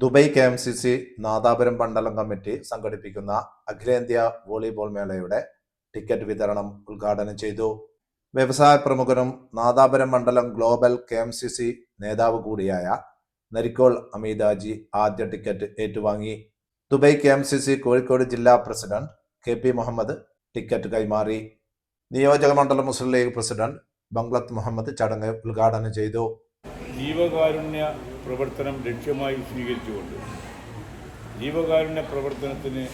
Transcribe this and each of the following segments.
Dubai K M C C Nadapuram മണ്ഡലം committee സംഘടിപ്പിക്കുന്ന അഖിലേന്ത്യാ വോളിബോൾ മേളയുടെ ടിക്കറ്റ് വിതരണം ഉദ്ഘാടനം ചെയ്തു. വ്യവസായ പ്രമുഖനും നാദാപുരം മണ്ഡലം global K M C C നേതാവ് കൂടിയായ നരിക്കോൾ അമീദാജി ആദ്യ ടിക്കറ്റ് ഏറ്റുവാങ്ങി. Dubai K M C C Kozhikode ജില്ലാ president K P Muhammad ticket കൈമാറി. നിയോജക മണ്ഡലം മുസ്ലിം ലീഗ് പ്രസിഡന്റ് ബംഗ്ലത്ത് മുഹമ്മദ് ചടങ്ങ് ഉദ്ഘാടനം ചെയ്തു. ജീവകാരുണ്യ പ്രവർത്തനം ലക്ഷ്യമായി സ്വീകരിച്ചുകൊണ്ട് ജീവകാരുണ്യ പ്രവർത്തനത്തിന്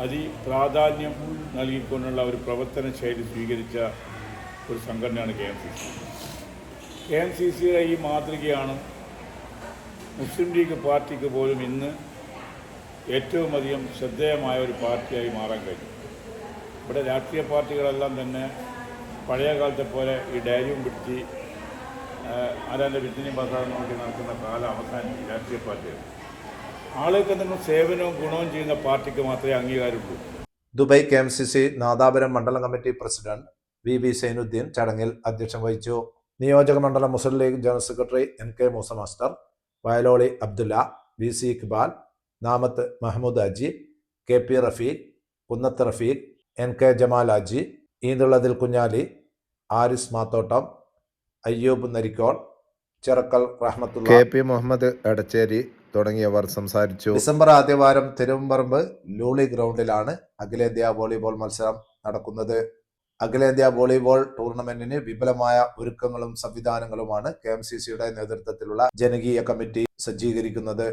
അതിപ്രാധാന്യം നൽകിക്കൊണ്ടുള്ള ഒരു പ്രവർത്തന ശൈലി സ്വീകരിച്ച ഒരു സംഘടനയാണ് K M C C. K M C സിയുടെ ഈ മാതൃകയാണ് മുസ്ലിം ലീഗ് പാർട്ടിക്ക് പോലും ഇന്ന് ഏറ്റവും അധികം ശ്രദ്ധേയമായ ഒരു പാർട്ടിയായി മാറാൻ കഴിഞ്ഞു. ഇവിടെ രാഷ്ട്രീയ പാർട്ടികളെല്ലാം തന്നെ പഴയ കാലത്തെ പോലെ ഈ ഡയറിയും പിടിച്ച് ആരാന്റെ വിത്തിനെയും ബസാറും നോക്കി നടക്കുന്ന കാലം അവസാനിച്ച് രാഷ്ട്രീയ പാർട്ടികൾ ആളുകൾക്ക് എന്തെങ്കിലും സേവനവും ഗുണവും ചെയ്യുന്ന പാർട്ടിക്ക് മാത്രമേ അംഗീകാരമുള്ളൂ. Dubai K M C C Nadapuram മണ്ഡലം committee president V V Zainuddin ചടങ്ങിൽ അധ്യക്ഷം വഹിച്ചു. നിയോജക മണ്ഡലം Muslim League general secretary N K Moosa master Vayaloli Abdulla V C Iqbal Namath Mahmood Aji K P Rafeeq Kunnath Rafeeq N K Jamal Aji ഈന്തുള്ളതിൽ Kunhali Aris Mathottam Ayyub Narikkol Chirakkal Rahmathulla K P Muhammad Edachery തുടങ്ങിയവർ സംസാരിച്ചു. December ആദ്യവാരം തിരുവമ്പറമ്പ് ലൂളി ഗ്രൗണ്ടിലാണ് അഖിലേന്ത്യാ volleyball മത്സരം നടക്കുന്നത്. അഖിലേന്ത്യാ വോളിബോൾ ടൂർണമെന്റിന് വിപുലമായ ഒരുക്കങ്ങളും സംവിധാനങ്ങളുമാണ് കെ എം സി സിയുടെ നേതൃത്വത്തിലുള്ള ജനകീയ കമ്മിറ്റി സജ്ജീകരിക്കുന്നത്.